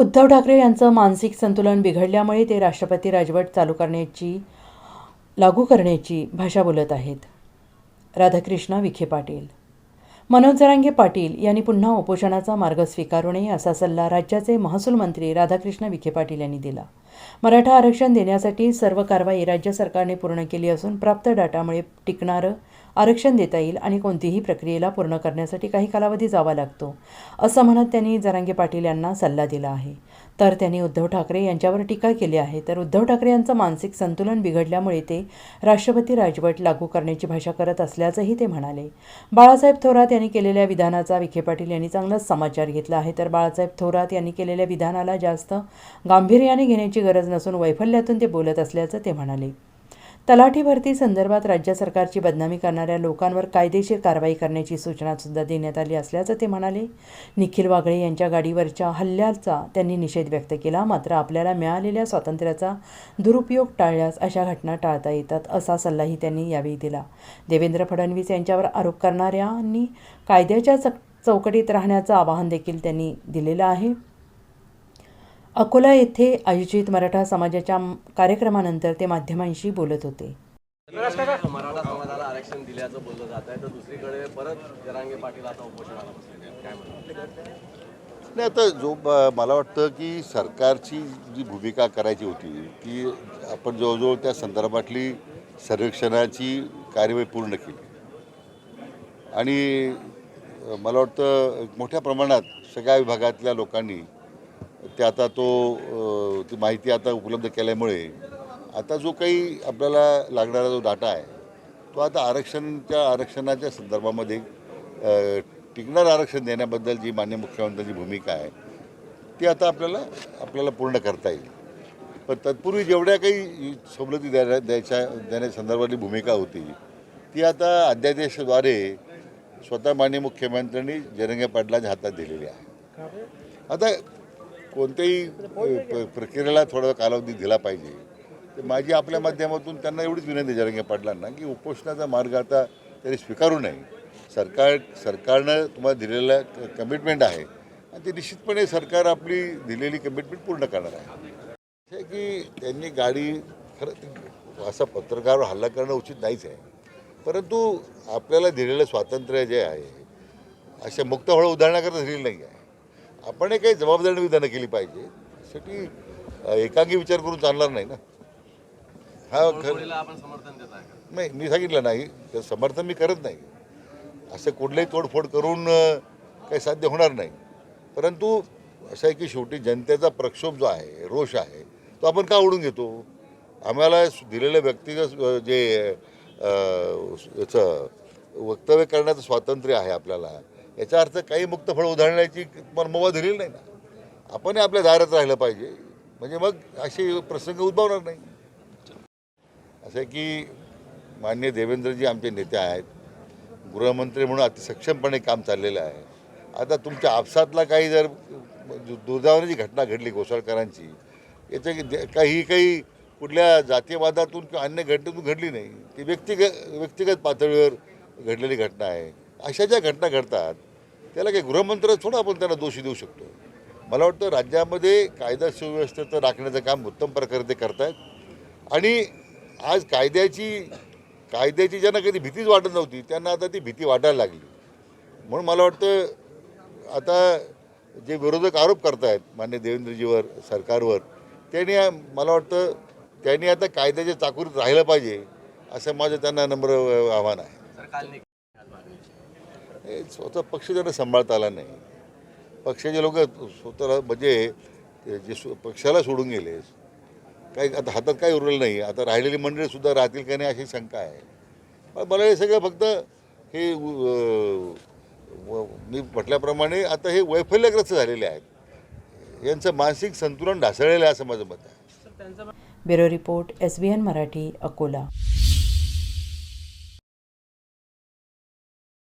उद्धव ठाकरे यांचं मानसिक संतुलन बिघडल्यामुळे ते राष्ट्रपती राजवट चालू करण्याची लागू करण्याची भाषा बोलत आहेत. राधाकृष्ण विखे पाटील. मनोज जरांगे पाटील यांनी पुन्हा उपोषणाचा मार्ग स्वीकारू नये असा सल्ला राज्याचे महसूल मंत्री राधाकृष्ण विखे पाटील यांनी दिला. मराठा आरक्षण देण्यासाठी सर्व कारवाई राज्य सरकारने पूर्ण केली असून प्राप्त डाटामुळे टिकणारं आरक्षण देता येईल आणि कोणतीही प्रक्रियेला पूर्ण करण्यासाठी काही कालावधी जावा लागतो असं म्हणत त्यांनी जरांगे पाटील यांना सल्ला दिला आहे. तर त्यांनी उद्धव ठाकरे यांच्यावर टीका केली आहे. तर उद्धव ठाकरे यांचं मानसिक संतुलन बिघडल्यामुळे ते राष्ट्रपती राजवट लागू करण्याची भाषा करत असल्याचंही ते म्हणाले. बाळासाहेब थोरात यांनी केलेल्या विधानाचा विखे पाटील यांनी चांगलाच समाचार घेतला आहे. तर बाळासाहेब थोरात यांनी केलेल्या विधानाला जास्त गांभीर्याने घेण्याची गरज नसून वैफल्यातून ते बोलत असल्याचं ते म्हणाले. तलाठी भरती संदर्भात राज्य सरकारची बदनामी करणाऱ्या लोकांवर कायदेशीर कारवाई करण्याची सूचनासुद्धा देण्यात आली असल्याचं ते म्हणाले. निखिल वागळे यांच्या गाडीवरच्या हल्ल्याचा त्यांनी निषेध व्यक्त केला मात्र आपल्याला मिळालेल्या स्वातंत्र्याचा दुरुपयोग टाळल्यास अशा घटना टाळता येतात असा सल्लाही त्यांनी यावेळी दिला. देवेंद्र फडणवीस यांच्यावर आरोप करणाऱ्यांनी कायद्याच्या चक चौकटीत राहण्याचं आवाहन देखील त्यांनी दिलेलं आहे. अकोला येथे आयोजित मराठा समाजाच्या कार्यक्रमानंतर ते माध्यमांशी बोलत होते. मराठा समाजाला आरक्षण दिल्याचं बोललं जात आहे तर दुसरीकडे परत जरांगे पाटील आता उपोषणाला बसलेले काय नाही आता जो ब- मला वाटतं की सरकारची जी भूमिका करायची होती ती आपण जवळजवळ त्या संदर्भातली सर्वेक्षणाची कार्यवाही पूर्ण केली. आणि मला वाटतं मोठ्या प्रमाणात सगळ्या विभागातल्या लोकांनी ते आता तो ती माहिती आता उपलब्ध केल्यामुळे आता जो काही आपल्याला लागणारा जो डाटा आहे तो आता आरक्षणच्या आरक्षणाच्या संदर्भामध्ये टिकणार आरक्षण देण्याबद्दल जी मान्य मुख्यमंत्र्यांची भूमिका आहे ती आता आपल्याला आपल्याला पूर्ण करता येईल. पण तत्पूर्वी जेवढ्या काही सवलती द्या द्यायच्या देण्यासंदर्भातली भूमिका होती ती आता अध्यादेशाद्वारे स्वतः मान्य मुख्यमंत्र्यांनी जरंगे पाटलांच्या हातात दिलेली आहे. आता कोणत्याही प्रक्रियेला थोडा कालावधी दिला पाहिजे. तर माझी आपल्या माध्यमातून त्यांना एवढीच विनंती जरंगे पाटलांना की उपोषणाचा मार्ग आता त्यांनी स्वीकारू नये. सरकार सरकारनं तुम्हाला दिलेलं कमिटमेंट आहे आणि ते निश्चितपणे सरकार आपली दिलेली कमिटमेंट पूर्ण करणार आहे. की त्यांनी गाडी खरं असा पत्रकारावर हल्ला करणं उचित नाहीच आहे. परंतु आपल्याला दिलेलं स्वातंत्र्य जे आहे अशा मुक्तफळ उदाहरणाकरता दिलेलं नाही आहे. आपण काही जबाबदारी विधानं केली पाहिजे. त्यासाठी एकांगी विचार करून चालणार नाही ना. हा खरं नाही मी सांगितलं नाही. तर समर्थन मी करत नाही. असं कुठलंही तोडफोड करून काही साध्य होणार नाही. परंतु असं आहे की शेवटी जनतेचा प्रक्षोभ जो आहे रोष आहे तो आपण का ओढून घेतो? आम्हाला दिलेलं व्यक्तिगत जे याचं वक्तव्य करण्याचं स्वातंत्र्य आहे आपल्याला. याचा अर्थ काही मुक्त फळ उधळण्याची परमोवा दिलेली नाही ना. आपण आपल्या दारात राहिलं पाहिजे. म्हणजे मग असे प्रसंग उद्भवणार नाही. असं की मान्य देवेंद्रजी आमचे नेते आहेत. गृहमंत्री म्हणून अति सक्षमपणे काम चाललेलं आहे. आता तुमच्या आपसातला काही जर दु- दुर्दैवाची घटना घडली कोसळकरांची याच्या काही काही कुठल्या जातीयवादातून किंवा अन्य घटनेतून घडली नाही. ती व्यक्तिगत व्यक्तिगत पातळीवर घडलेली घटना आहे. अशा ज्या घटना घडतात त्याला काही गृहमंत्र थोडं आपण त्यांना दोषी देऊ शकतो. मला वाटतं राज्यामध्ये कायदा सुव्यवस्थेचं राखण्याचं काम उत्तम प्रकारे ते करतायत. आणि आज कायद्याची कायद्याची ज्यांना कधी भीतीच वाटत नव्हती त्यांना आता ती भीती वाटायला लागली. म्हणून मला वाटतं आता जे विरोधक आरोप करतायत मान्य देवेंद्रजीवर सरकारवर त्यांनी मला वाटतं त्यांनी आता कायद्याच्या चाकुरीत राहिलं पाहिजे असं माझं त्यांना नम्र आव्हान आहे. हे स्वतः पक्ष त्यांना सांभाळता आला नाही पक्षाचे लोक स्वतःला म्हणजे जे सु पक्षाला सोडून गेले काही आता हातात काही उरलेलं नाही आता राहिलेली मंडळीसुद्धा राहतील का नाही अशी शंका आहे. पण मला हे सगळं फक्त हे व- मी म्हटल्याप्रमाणे आता हे वैफल्यग्रस्त झालेले आहेत. यांचं मानसिक संतुलन ढासळलेलं आहे असं माझं मत आहे. Bureau report S B N Marathi Akola.